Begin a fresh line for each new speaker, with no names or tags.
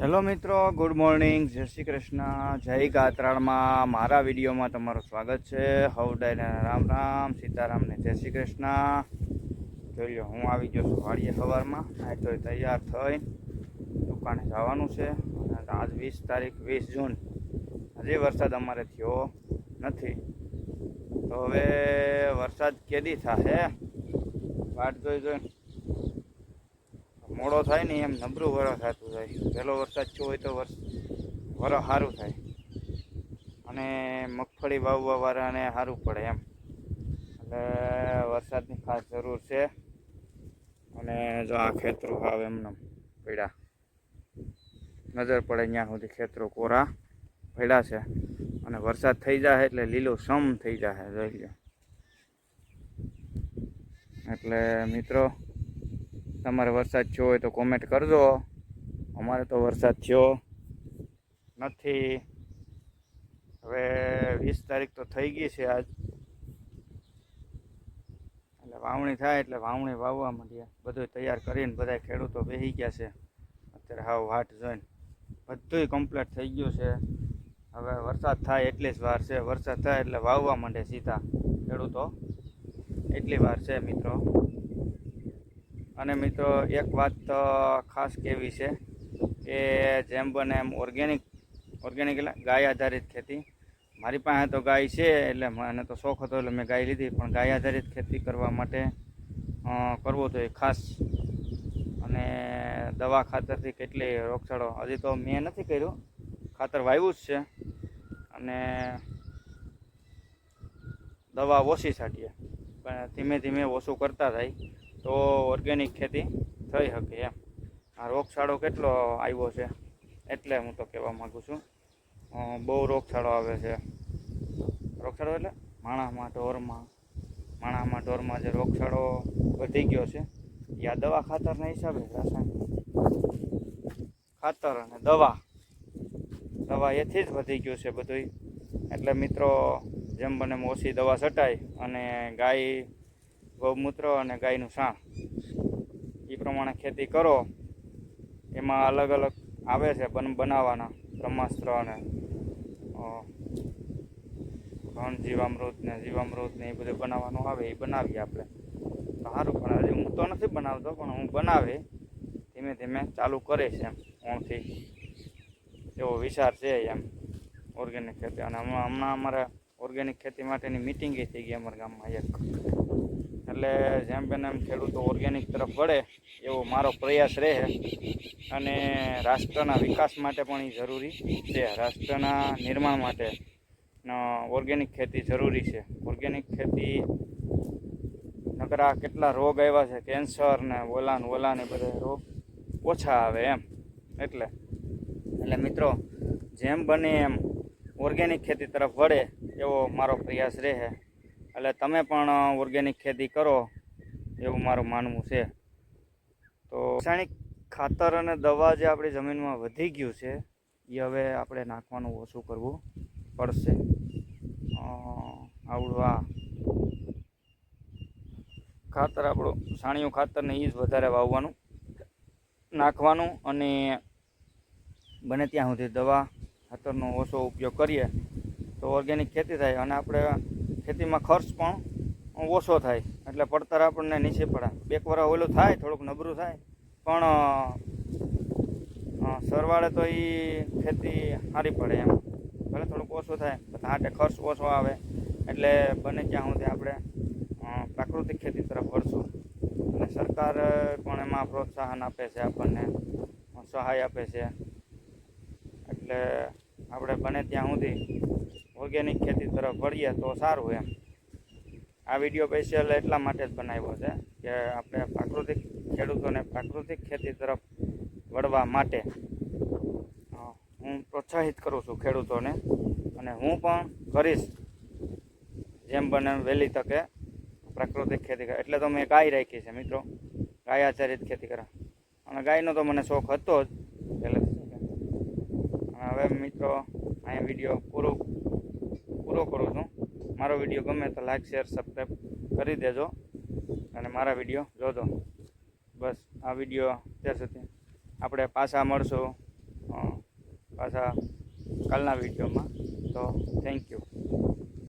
Hello મિત્રો, good morning, જય શ્રી કૃષ્ણ, જય ગાત્રાળમાં. મારા વિડીયોમાં તમારું સ્વાગત છે. હવડાઈને રામ રામ, સીતારામને જય શ્રી કૃષ્ણ. જોઈ લો, હું આવી ગયો છું વાડીએ સવારમાં. આ તો તૈયાર થઈ. દુકાને જવાનું છે. આજ વીસ તારીખ, વીસ જૂન. હજી વરસાદ અમારે થયો નથી. તો હવે વરસાદ કેદી થશે વાટ જોઈ જોઈ મોડો થાય ને એમ નબળું વરસ થતું થાય પહેલો વરસાદ થયો હોય તો વર્ષ વરો સારું થાય. અને મગફળી વાવવા વાળાને સારું પડે એમ. એટલે વરસાદની ખાસ જરૂર છે. અને જો આ ખેતરો આવે એમને પીડા નજર પડે ત્યાં સુધી ખેતરો કોરા પડ્યા છે. અને વરસાદ થઈ જાય એટલે લીલો સમ થઈ જાય જોઈ લો એટલે મિત્રો તમારે વરસાદ થયો હોય તો કોમેન્ટ કરજો. અમારે તો વરસાદ થયો નથી. હવે વીસ તારીખ તો થઈ ગઈ છે આજ. એટલે વાવણી થાય એટલે વાવણી વાવવા માંડીએ. બધું તૈયાર કરીને બધા ખેડૂતો બેસી ગયા છે. અત્યારે હાવ વાટ જોઈને. બધુંય કમ્પ્લીટ થઈ ગયું છે. હવે વરસાદ થાય એટલી જ વાર છે. વરસાદ થાય એટલે વાવવા માંડે સીધા ખેડૂતો. એટલી વાર છે મિત્રો. અને મિત્રો, એક વાત ખાસ કહેવી છે કે જેમ બને એમ ઓર્ગેનિક ઓર્ગેનિક એટલે ગાય આધારિત ખેતી. મારી પાસે તો ગાય છે એટલે મને તો શોખ હતો એટલે મેં ગાય લીધી. પણ ગાય આધારિત ખેતી કરવા માટે કરવો જોઈએ ખાસ. અને દવા ખાતરથી કેટલી રોગચાળો, હજી તો મેં નથી કર્યું. ખાતર વાવ્યું જ છે. અને દવા ઓછી છાંટીએ. પણ ધીમે ધીમે ઓછું કરતા થાય. તો ઓર્ગેનિક ખેતી થઈ શકે એમ. આ રોગચાળો કેટલો આવ્યો છે એટલે હું તો કહેવા માગું છું. બહુ રોગચાળો આવે છે. રોગચાળો એટલે માણસમાં ઢોરમાં. માણસમાં ઢોરમાં જે રોગચાળો વધી ગયો છે આ દવા ખાતરના હિસાબે રાસાયણિક ખાતર અને દવા. દવા એથી જ વધી ગયું છે બધુંય. એટલે મિત્રો, જેમ બને ઓછી દવા છટાય અને ગાય ગૌમૂત્ર અને ગાયનું સાણ એ પ્રમાણે ખેતી કરો. એમાં અલગ અલગ આવે છે બન બનાવવાના. બ્રહ્માસ્ત્ર અને ઘન, જીવામૃત ને જીવામૃત ને એ બધું બનાવવાનું આવે એ બનાવીએ આપણે. સારું, પણ હજી હું તો નથી બનાવતો, પણ હું બનાવે. ધીમે ધીમે ચાલુ કરીશ એમ, ઓણથી. એવો વિચાર છે એમ, ઓર્ગેનિક ખેતી. અને હમણાં હમણાં અમારે ઓર્ગેનિક ખેતી માટેની મિટિંગ થઈ ગઈ અમારા ગામમાં એક. એટલે જેમ બને એમ ખેડૂતો ઓર્ગેનિક તરફ વળે એવો મારો પ્રયાસ રહે અને રાષ્ટ્રના વિકાસ માટે પણ એ જરૂરી છે. રાષ્ટ્રના નિર્માણ માટે ઓર્ગેનિક ખેતી જરૂરી છે. ઓર્ગેનિક ખેતી નકરા કેટલા રોગ આવ્યા છે. કેન્સર ને ઓલા ને ઓલા ને બધા રોગ ઓછા આવે એમ. એટલે એટલે મિત્રો, જેમ બને એમ ઓર્ગેનિક ખેતી તરફ વળે એવો મારો પ્રયાસ રહે એટલે તમે પણ ઓર્ગેનિક ખેતી કરો, એવું મારું માનવું છે. તો રાસાયણિક ખાતર અને દવા જે આપણી જમીનમાં વધી ગયું છે, એ હવે આપણે નાખવાનું ઓછું કરવું પડશે. આવડવા. ખાતર આપણું, સાણિયું ખાતર ને એ જ વધારે વાવવાનું. નાખવાનું અને બને ત્યાં સુધી દવા, ખાતરનો ઓછો ઉપયોગ કરીએ તો ઓર્ગેનિક ખેતી થાય અને આપણે ખેતીમાં ખર્ચ પણ ઓછો થાય. એટલે પડતર આપણને નીચે પડે. બેક વરસ ઓલું થાય, થોડુંક નબળું થાય. પણ સરવાળે તો એ ખેતી સારી પડે એમ. ભલે થોડુંક ઓછું થાય હાટે ખર્ચ ઓછો આવે. એટલે બને ત્યાં સુધી આપણે પ્રાકૃતિક ખેતી તરફ વળશું. અને સરકાર પણ એમાં પ્રોત્સાહન આપે છે આપણને, સહાય આપે છે. એટલે આપણે બને ત્યાં સુધી ઓર્ગેનિક ખેતી તરફ વળીએ તો સારું એમ. આ વીડિયો સ્પેશિયલ એટલા માટે જ બનાવ્યો છે કે આપણે પ્રાકૃતિક ખેડૂતોને પ્રાકૃતિક ખેતી તરફ વળવા માટે હું પ્રોત્સાહિત કરું છું ખેડૂતોને અને હું પણ કરીશ. જેમ બને વહેલી તકે પ્રાકૃતિક ખેતી કરે, એટલે તો મેં ગાય રાખી છે મિત્રો. ગાય આધારિત ખેતી કરે. અને ગાયનો તો મને શોખ હતો જ અને હવે મિત્રો અહીંયા વીડિયો પૂરો પૂરો કરું છું. મારો વીડિયો ગમે તો લાઈક શેર સબસ્ક્રાઈબ કરી દેજો અને મારા વીડિયો જોજો. બસ, આ વીડિયો અત્યાર સુધી આપણે પાછા મળશું પાછા કાલના વિડીયોમાં તો થેન્ક યુ